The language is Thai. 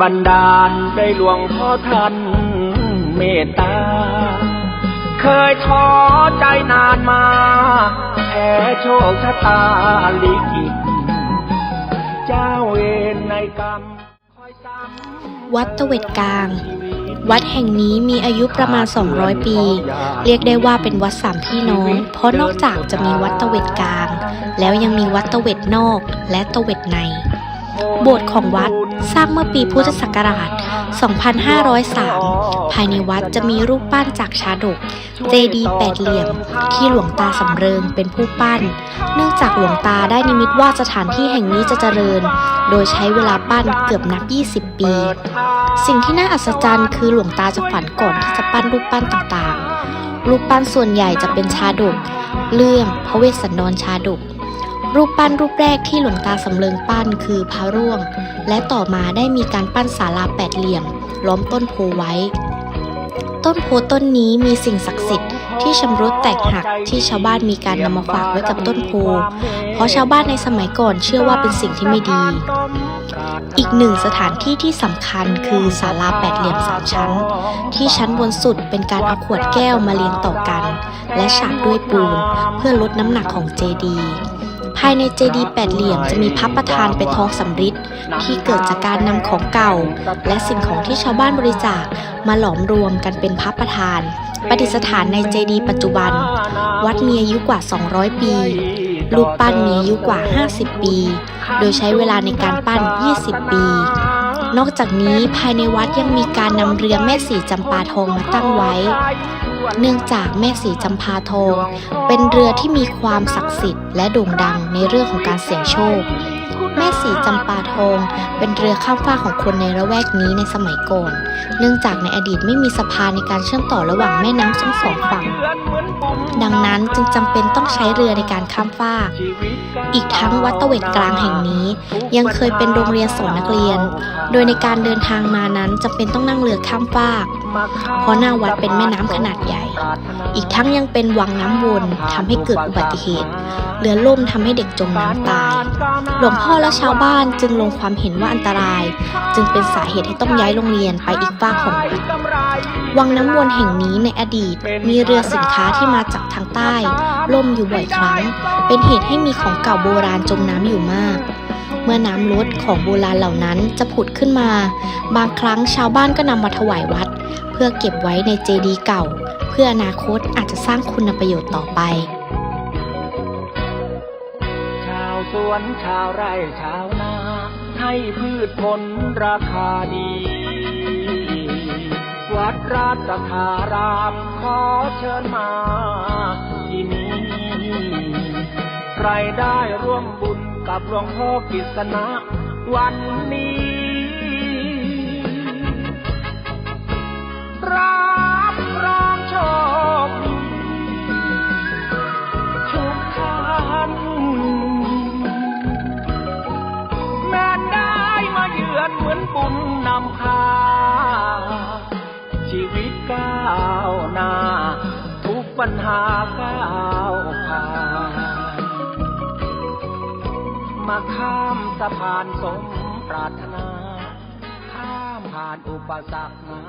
บันดาลได้หลวงพ่อท่านเมตตา เคยท้อใจนานมาแพ้โชคชะตาลิขิตเจ้าเวรในกรรมคอยซ้ำวัดตะเวดกลาง วัดแห่งนี้มีอายุประมาณ 200 ปี เรียกได้ว่าเป็นวัดสามพี่น้อง เพราะนอกจากจะมีวัดตะเวดกลาง แล้วยังมีวัดตะเวดนอกและตะเวดใน โบสถ์ของวัดสร้างเมื่อปีพุทธศักราช 2503 ภายในวัดจะมีรูปปั้นจากชาดก เจดีแปดเหลี่ยม ที่หลวงตาสำเริงเป็นผู้ปั้น เนื่องจากหลวงตาได้นิมิตว่าสถานที่แห่งนี้จะเจริญ โดยใช้เวลาปั้นเกือบนับ 20 ปี สิ่งที่น่าอัศจรรย์คือหลวงตาจะฝันก่อนที่จะปั้นรูปปั้นต่างๆ รูปปั้นส่วนใหญ่จะเป็นชาดก เรื่องพระเวสสันดรชาดก รูปปั้นรูปแรกที่หลวงตาสำเริงปั้นคือพระร่วง และต่อมาได้มีการปั้นศาลาแปดเหลี่ยม ล้อมต้นโพไว้ ต้นโพต้นนี้มีสิ่งศักดิ์สิทธิ์ที่ชำรุดแตกหักที่ชาวบ้านมีการนำมาฝากไว้กับต้นโพ เพราะชาวบ้านในสมัยก่อนเชื่อว่าเป็นสิ่งที่ไม่ดี อีกหนึ่งสถานที่ที่สำคัญคือศาลาแปดเหลี่ยมสามชั้น ที่ชั้นบนสุดเป็นการเอาขวดแก้วมาเรียงต่อกัน และฉาบด้วยปูนเพื่อลดน้ำหนักของเจดีย์ ภายในเจดีย์แปดเหลี่ยมจะมีพระประธานเป็นทองสำริดที่เกิดจากการนำของเก่า และสิ่งของที่ชาวบ้านบริจาคมาหลอมรวมกันเป็นพระประธานประดิษฐานในเจดีย์ปัจจุบัน วัดมีอายุกว่า 200 ปีรูปปั้นมีอายุกว่า 50 ปี โดยใช้เวลาในการปั้น 20 ปี นอกจากนี้ภายในวัดยังมีการนำเรือแม่สีจำปาทองมาตั้งไว้ เนื่องจากแม่สีจำพาทองเป็นเรือที่มีความศักดิ์สิทธิ์และโด่งดังในเรื่องของการเสี่ยงโชคแม่สีจำปาทอง เป็นเรือข้ามฟากของคนในละแวกนี้ในสมัยก่อน เนื่องจากในอดีตไม่มีสะพานในการเชื่อมต่อระหว่างแม่น้ำทั้งสองฝั่ง ดังนั้นจึงจำเป็นต้องใช้เรือในการข้ามฟาก อีกทั้งวัดตะเวดกลางแห่งนี้ ยังเคยเป็นโรงเรียนสอนนักเรียน โดยในการเดินทางมานั้นจำเป็นต้องนั่งเรือข้ามฟาก เพราะหน้าวัดเป็นแม่น้ำขนาดใหญ่ อีกทั้งยังเป็นวังน้ำวนทำให้เกิดอุบัติเหตุ เรือล่มทำให้เด็กจมน้ำตาย หลวงพ่อและชาวบ้านจึงลงความเห็นว่าอันตราย จึงเป็นสาเหตุให้ต้องย้ายโรงเรียนไปอีกฝากของวัดวังน้ำวนแห่งนี้ในอดีต มีเรือสินค้าที่มาจากทางใต้ ล่มอยู่บ่อยครั้ง เป็นเหตุให้มีของเก่าโบราณจมน้ำอยู่มาก เมื่อน้ำลดของโบราณเหล่านั้นจะผุดขึ้นมา บางครั้งชาวบ้านก็นำมาถวายวัด เพื่อเก็บไว้ในเจดีย์เก่า เพื่ออนาคตอาจจะสร้างคุณประโยชน์ต่อไป สวนชาวไร่ชาวนา ให้พืชผลราคาดี วัดราชธารามขอเชิญมาที่นี้ใครได้ร่วมบุญกับหลวงพ่อกิษณะวันนี้ วิตก้าวหน้า ทุกปัญหาก้าวผ่านมาข้ามสะพานสมปรารถนา ข้ามผ่านอุปสรรคมา